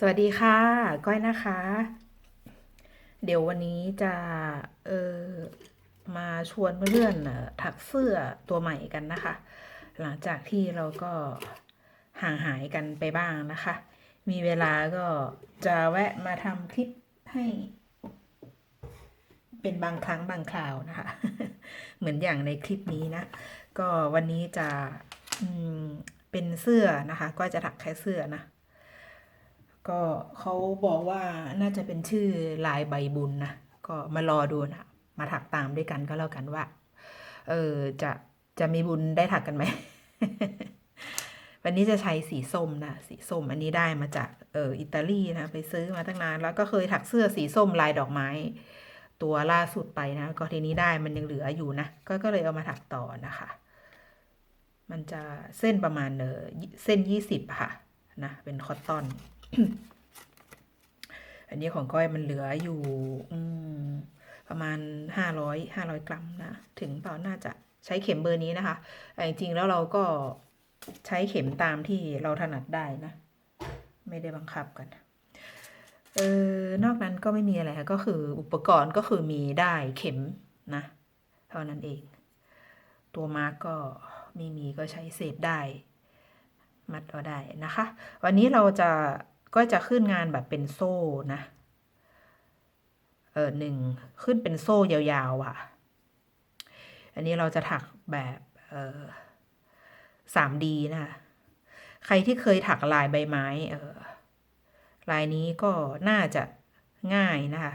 สวัสดีค่ะ ก้อยนะคะ เดี๋ยววันนี้จะเออมาชวนเพื่อนๆถักเสื้อตัวใหม่กันนะคะ หลังจากที่เราก็ห่างหายกันไปบ้างนะคะ มีเวลาก็จะแวะมาทำคลิปให้ เป็นบางครั้งบางคราวนะคะ เหมือนอย่างในคลิปนี้นะ ก็วันนี้จะเป็นเสื้อนะคะ ก็จะถักแค่เสื้อนะ ก็เขาบอกว่าน่าจะเป็นชื่อลายใบบุญนะ ก็มารอดูนะ มาถักตามด้วยกันก็แล้วกันว่า เออจะจะมีบุญได้ถักกันไหม วันนี้จะใช้สีส้มนะ สีส้มอันนี้ได้มาจากเอออิตาลีนะ ไปซื้อมาตั้งนาน แล้วก็เคยถักเสื้อสีส้มลายดอกไม้ ตัวล่าสุดไปนะ ก็ทีนี้ได้มันยังเหลืออยู่นะ ก็ก็เลยเอามาถักต่อนะคะ มันจะเส้นประมาณเออเส้นยี่สิบค่ะนะ เป็นคอตตอน อันนี้ของก้อยมันเหลืออยู่ประมาณห้าร้อยห้าร้อยกรัมนะ ถึงเปล่าน่าจะใช้เข็มเบอร์นี้นะคะแต่จริงๆแล้วเราก็ใช้เข็มตามที่เราถนัดได้นะ ไม่ได้บังคับกันเออนอกนั้นก็ไม่มีอะไรค่ะก็คืออุปกรณ์ก็คือมีได้เข็มนะ เท่านั้นเอง ตัวมาร์กก็ไม่มีก็ใช้เศษได้ มัดเอาได้นะคะ วันนี้เราจะ ก็จะขึ้นงานแบบเป็นโซ่นะเออหนึ่งขึ้นเป็นโซ่ยาวๆอะ อันนี้เราจะถักแบบเออสามดีนะ ใครที่เคยถักลายใบไม้เออลายนี้ก็น่าจะง่ายนะคะ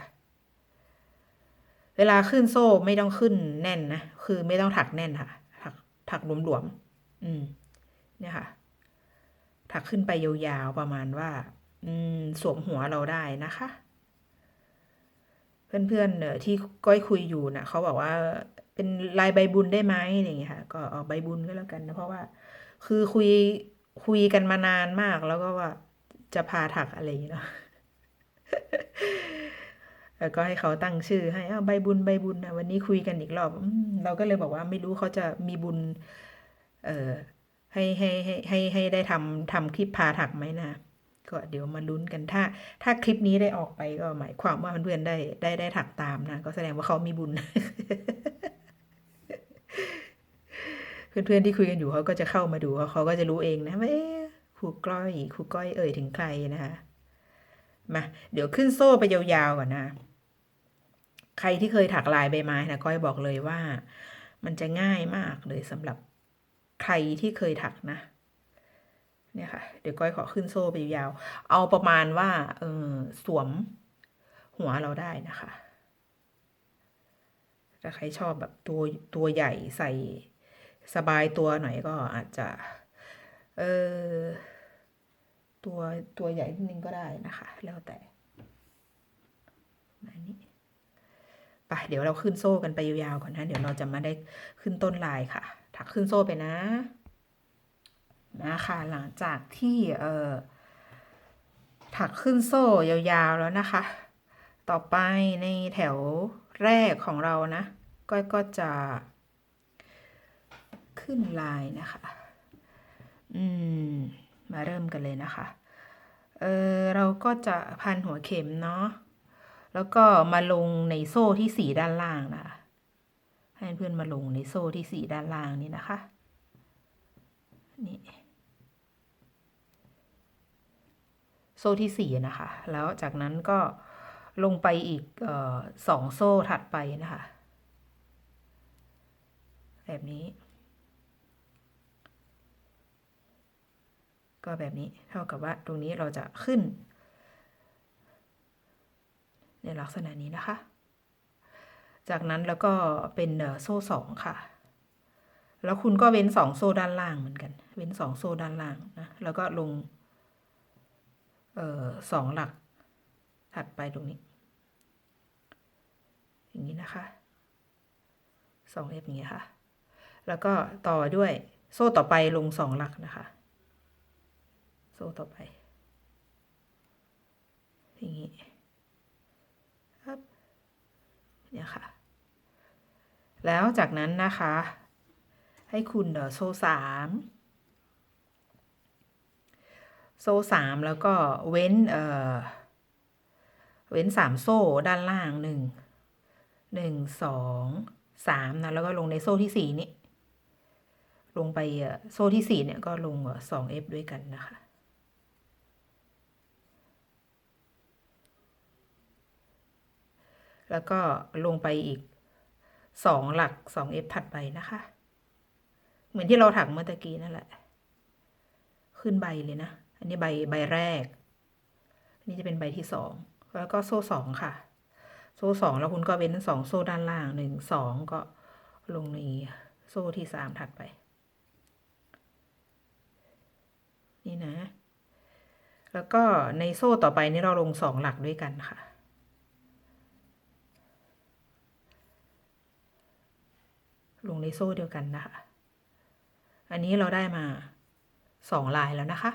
เวลาขึ้นโซ่ไม่ต้องขึ้นแน่นนะ คือไม่ต้องถักแน่นค่ะ ถักถักหลวมๆ อืม เนี่ยค่ะ ถักขึ้นไปยาวๆ ประมาณว่า สวมหัวเราได้นะคะ เพื่อนๆเนอที่ก้อยคุยอยู่นะเขาบอกว่าเป็นลายใบบุญได้ไหมอะไรอย่างเงี้ยค่ะ ก็เอาใบบุญก็แล้วกันนะเพราะว่า คือคุยคุยกันมานานมากแล้วก็ว่าจะพาถักอะไรอย่างเงี้ยเนาะแล้วก็ให้เขาตั้งชื่อให้อ้าวใบบุญใบบุญนะวันนี้คุยกันอีกรอบเราก็เลยบอกว่าไม่รู้เขาจะมีบุญ เอ่อให้ให้ให้ให้ให้ได้ทำทำคลิปพาถักไหมนะ ก็เดี๋ยวมาลุ้นกันถ้า ถ้าคลิปนี้ได้ออกไปก็หมายความว่าเพื่อนๆได้ได้ได้ถักตามนะ ก็แสดงว่าเขามีบุญ เพื่อนๆที่คุยกันอยู่เขาก็จะเข้ามาดูเขาก็จะรู้เองนะว่าเอ๊ะครูก้อยครูก้อยเอ่ยถึงใครนะคะมาเดี๋ยวขึ้นโซ่ไปยาวๆก่อนนะ ใครที่เคยถักลายใบไม้นะก้อยบอกเลยว่า มันจะง่ายมากเลยสำหรับใครที่เคยถักนะ เนี่ยค่ะ เดี๋ยวก้อยขอขึ้นโซ่ไปยาวๆเอาประมาณว่าเออสวมหัวเราได้นะคะ ถ้าใครชอบแบบตัวตัวใหญ่ใส่สบายตัวหน่อยก็อาจจะ เออตัวตัวใหญ่นิดนึงก็ได้นะคะ แล้วแต่แบบนี้ไปเดี๋ยวเราขึ้นโซ่กันไปยาวๆก่อนนะ เดี๋ยวเราจะมาได้ขึ้นต้นลายค่ะ ถักขึ้นโซ่ไปนะ นะคะหลังจากที่เอ่อถักขึ้นโซ่ยาวๆแล้วนะคะ ต่อไปในแถวแรกของเรานะก้อยก็จะขึ้นลายนะคะ อืม มาเริ่มกันเลยนะคะ เออเราก็จะพันหัวเข็มเนาะ แล้วก็มาลงในโซ่ที่สีด้านล่างนะคะ ให้เพื่อนมาลงในโซ่ที่สีด้านล่างนี่นะคะ นี่ โซ่ที่สี่นะคะ แล้วจากนั้นก็ลงไปอีกออสองโซ่ถัดไปนะคะ แบบนี้ ก็แบบนี้เท่ากับว่าตรงนี้เราจะขึ้น ในลักษณะนี้นะคะ จากนั้นแล้วก็เป็นโซ่สองค่ะ แล้วคุณก็เว้นสองโซ่ด้านล่างเหมือนกัน เว้นสองโซ่ด้านล่างนะ แล้วก็ลง เอ่อสองหลัก ถัดไปตรงนี้ อย่างนี้นะคะสองเอฟอย่างนี้ค่ะ แล้วก็ต่อด้วยโซ่ต่อไปลงสองหลักนะคะ โซ่ต่อไป อย่างนี้ครับเนี่ยค่ะ แล้วจากนั้นนะคะ ให้คุณเดอโซ่สาม โซ่สามแล้วก็เว้นเอ่อเว้นสามโซ่ด้านล่างหนึ่งหนึ่งสองสามนะแล้วก็ลงในโซ่ที่สี่นี้ลงไปเอ่อโซ่ที่สี่เนี่ยก็ลงสองเอฟด้วยกันนะคะแล้วก็ลงไปอีกสองหลักสองเอฟถัดไปนะคะ เหมือนที่เราถักเมื่อตะกี้นั่นแหละ ขึ้นใบเลยนะ อันนี้ใบใบแรก อันนี้จะเป็นใบที่สองแล้วก็โซ่สองค่ะ โซ่สองแล้วคุณก็เว้นสองโซ่ด้านล่างหนึ่งสองก็ลงในโซ่ที่สามถัดไป นี่นะ แล้วก็ในโซ่ต่อไปนี่เราลงสองหลักด้วยกันค่ะลงในโซ่เดียวกันนะคะ อันนี้เราได้มาสองลายแล้วนะคะ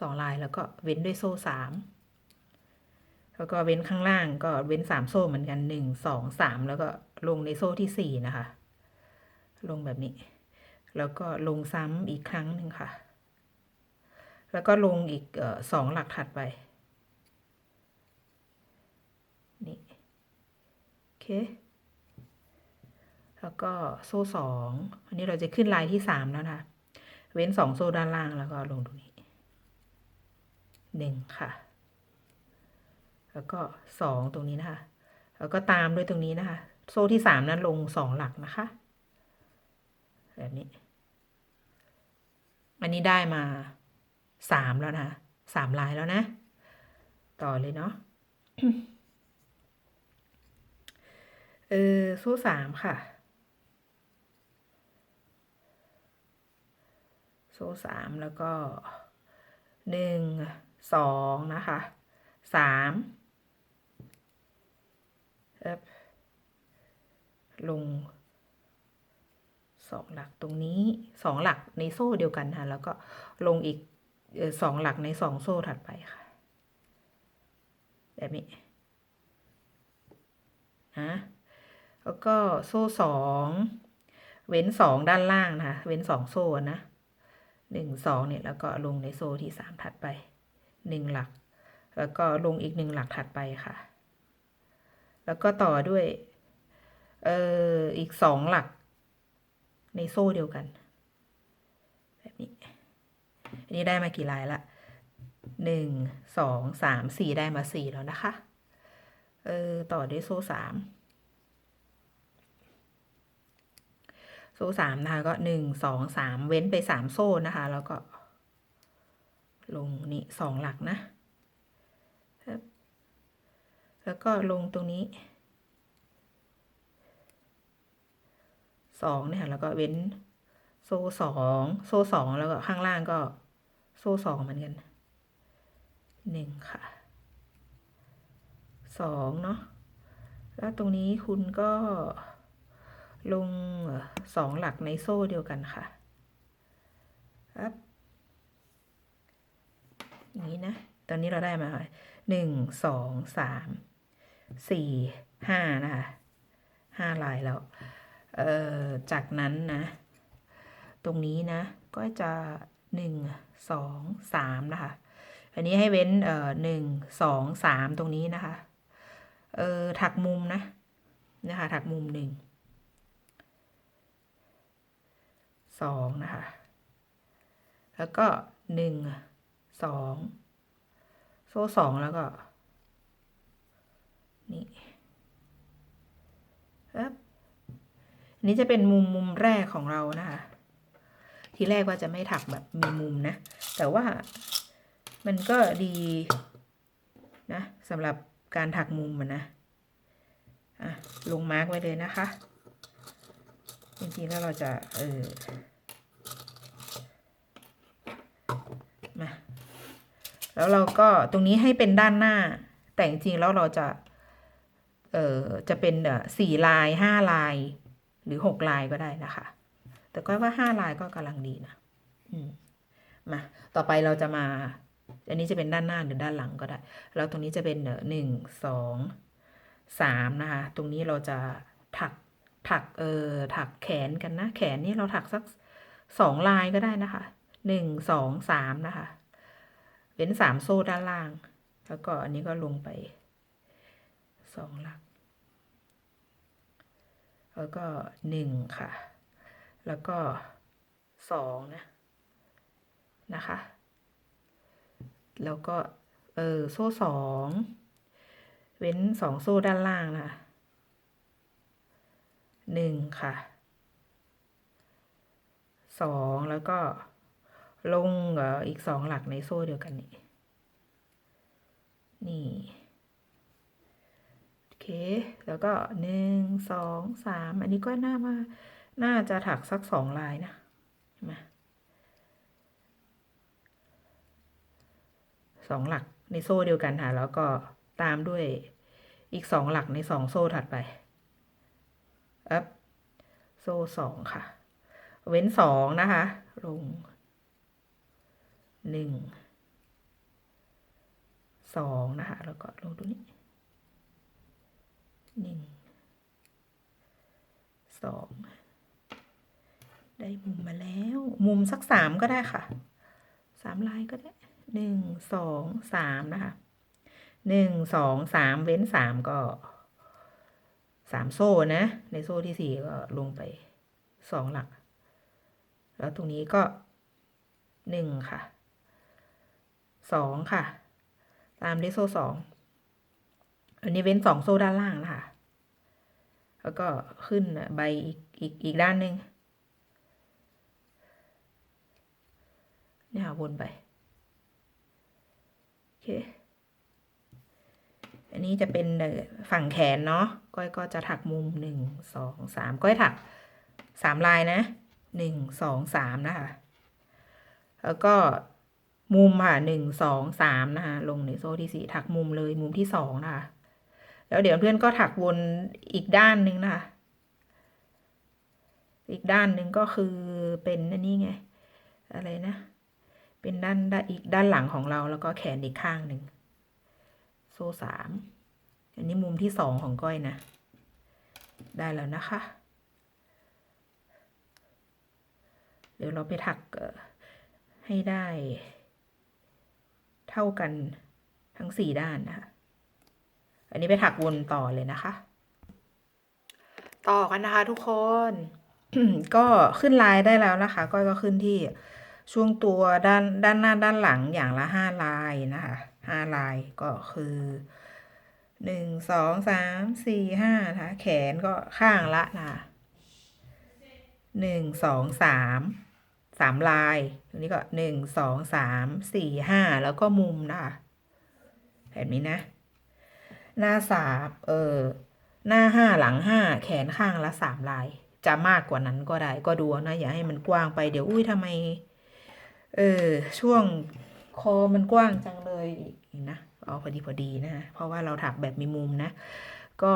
สองลายแล้วก็เว้นด้วยโซ่สามแล้วก็เว้นข้างล่างก็เว้นสามโซ่เหมือนกันหนึ่งสองสามแล้วก็ลงในโซ่ที่สี่นะคะ ลงแบบนี้ แล้วก็ลงซ้ำอีกครั้งหนึ่งค่ะ แล้วก็ลงอีกสองหลักถัดไปนี่โอเค แล้วก็โซ่สองอันนี้เราจะขึ้นลายที่สามแล้วนะ เว้นสองโซ่ด้านล่างแล้วก็ลงตรงนี้ หนึ่งค่ะ แล้วก็สองตรงนี้นะคะ แล้วก็ตามด้วยตรงนี้นะคะ โซ่ที่สามนั้นลงสองหลักนะคะ แบบนี้ อันนี้ได้มาสามแล้วนะสามลายแล้วนะ ต่อเลยเนาะเออโซ่สามค่ะ โซ่สามแล้วก็หนึ่ง สองนะคะสามลงสองหลักตรงนี้สองหลักในโซ่เดียวกันค่ะแล้วก็ลงอีกสองหลักในสองโซ่ถัดไปค่ะ แบบนี้นะแล้วก็โซ่สองเว้นสองด้านล่างนะคะเว้นสองโซ่นะหนึ่งสองเนี่ยแล้วก็ลงในโซ่ที่สามถัดไป หนึ่งหลัก แล้วก็ลงอีกหนึ่งหลักถัดไปค่ะ แล้วก็ต่อด้วยเอ่ออีกสองหลัก ในโซ่เดียวกัน แบบนี้ อันนี้ได้มากี่ลายละหนึ่งสองสามสี่ได้มาสี่แล้วนะคะ เออต่อด้วยโซ่สามโซ่สามนะคะก็หนึ่งสองสามเว้นไปสามโซ่นะคะ แล้วก็ ลงนี่สองหลักนะ แล้วก็ลงตรงนี้สองเนี่ยแล้วก็เว้นโซ่สองโซ่สองแล้วก็ข้างล่างก็โซ่สองเหมือนกันหนึ่งค่ะสองเนาะแล้วตรงนี้คุณก็ลงสองหลักในโซ่เดียวกันค่ะครับ อย่างนี้นะ ตอนนี้เราได้มาหนึ่งสองสามสี่ห้านะคะห้าลายแล้วเอ่อจากนั้นนะ ตรงนี้นะก็จะหนึ่งสองสามนะคะอันนี้ให้เว้นเอ่อหนึ่งสองสามตรงนี้นะคะเอ่อถักมุมนะนะคะถักมุมหนึ่งสองนะคะ แล้วก็หนึ่ง สองโซ่สองแล้วก็ นี่ครับอันนี้จะเป็นมุมมุมแรกของเรานะคะ ทีแรกว่าจะไม่ถักแบบมีมุมนะ แต่ว่ามันก็ดีนะสำหรับการถักมุมมันนะอะลงมาร์กไว้เลยนะคะ จริงๆแล้วเราจะ เออ มา แล้วเราก็ตรงนี้ให้เป็นด้านหน้า แต่จริงๆแล้วเราจะ เอ่อ จะเป็นเอ่อสี่ลายห้าลาย หรือหกลายก็ได้นะคะ แต่ก็ว่าห้าลายก็กำลังดีนะมมา ต่อไปเราจะมา อันนี้จะเป็นด้านหน้าหรือด้านหลังก็ได้ แล้วตรงนี้จะเป็นเอ่อหนึ่งสองสามนะคะ ตรงนี้เราจะถักถักเอ่อถักแขนกันนะ แขนนี่เราถักสักสองลายก็ได้นะคะหนึ่งสองสามนะคะ เว้นสามโซ่ด้านล่าง แล้วก็อันนี้ก็ลงไปสองหลัก แล้วก็หนึ่งค่ะ แล้วก็สองนะ นะคะ แล้วก็ เออ โซ่สอง เว้นสองโซ่ด้านล่างนะคะหนึ่งค่ะสองแล้วก็ ลงเอ่ออีกสองหลักในโซ่เดียวกันนี่ นี่ โอเค แล้วก็หนึ่งสองสามอันนี้ก็น่ามา น่าจะถักสักสองลายนะเห็นไหมสองหลักในโซ่เดียวกันค่ะ แล้วก็ตามด้วยอีกสองหลักในสองโซ่ถัดไปอัพโซ่สองค่ะ เว้นสองนะคะ ลง หนึ่งสองนะคะ แล้วก็ลงตรงนี้หนึ่งสองได้มุมมาแล้ว มุมสักสามก็ได้ค่ะสามลายก็ได้หนึ่งสองสามนะคะหนึ่งสองสามเว้นสามก็สามโซ่นะ ในโซ่ที่สี่ก็ลงไปสองหลัก แล้วตรงนี้ก็หนึ่งค่ะ สองค่ะ ตามด้วยโซ่สองอันนี้เว้นสองโซ่ด้านล่างนะคะแล้วก็ขึ้นใบอีกอีกอีกด้านหนึ่งเนี่ยวนไป โอเค อันนี้จะเป็นฝั่งแขนเนาะ ก้อยก็จะถักมุมหนึ่งสองสามก้อยถักสามลายนะหนึ่งสองสามนะคะ แล้วก็ มุมค่ะหนึ่งสองสามนะคะลงในโซ่ที่สี่ถักมุมเลยมุมที่สองนะคะ แล้วเดี๋ยวเพื่อนก็ถักวนอีกด้านหนึ่งนะคะ อีกด้านหนึ่งก็คือเป็นนนี้ไง อะไรนะ เป็นด้านด้านอีกด้านหลังของเราแล้วก็แขนอีกข้างหนึ่งโซ่สามอันนี้มุมที่สองของก้อยนะ ได้แล้วนะคะ เดี๋ยวเราไปถักให้ได้ เท่ากันทั้งสี่ด้านนะคะ อันนี้ไปถักวนต่อเลยนะคะ ต่อกันนะคะทุกคน ก็ขึ้นลายได้แล้วนะคะ ก้อยก็ขึ้นที่ช่วงตัวด้านด้านหน้าด้านหลังอย่างละห้าลายนะคะห้าลายก็คือหนึ่งสองสามสี่ห้านะคะแขนก็ข้างละนะคะหนึ่งสองสาม สามลาย ตรงนี้ก็หนึ่งสองสามสี่ห้าแล้วก็มุมนะคะเห็นไหมนะ หน้าสามเออหน้าห้าหลังห้าแขนข้างละสามลาย จะมากกว่านั้นก็ได้ก็ดูนะ อย่าให้มันกว้างไปเดี๋ยวอุ้ยทำไม เออช่วงคอมันกว้างจังเลยนะเอาพอดีพอดีนะ เพราะว่าเราถักแบบมีมุมนะ ก็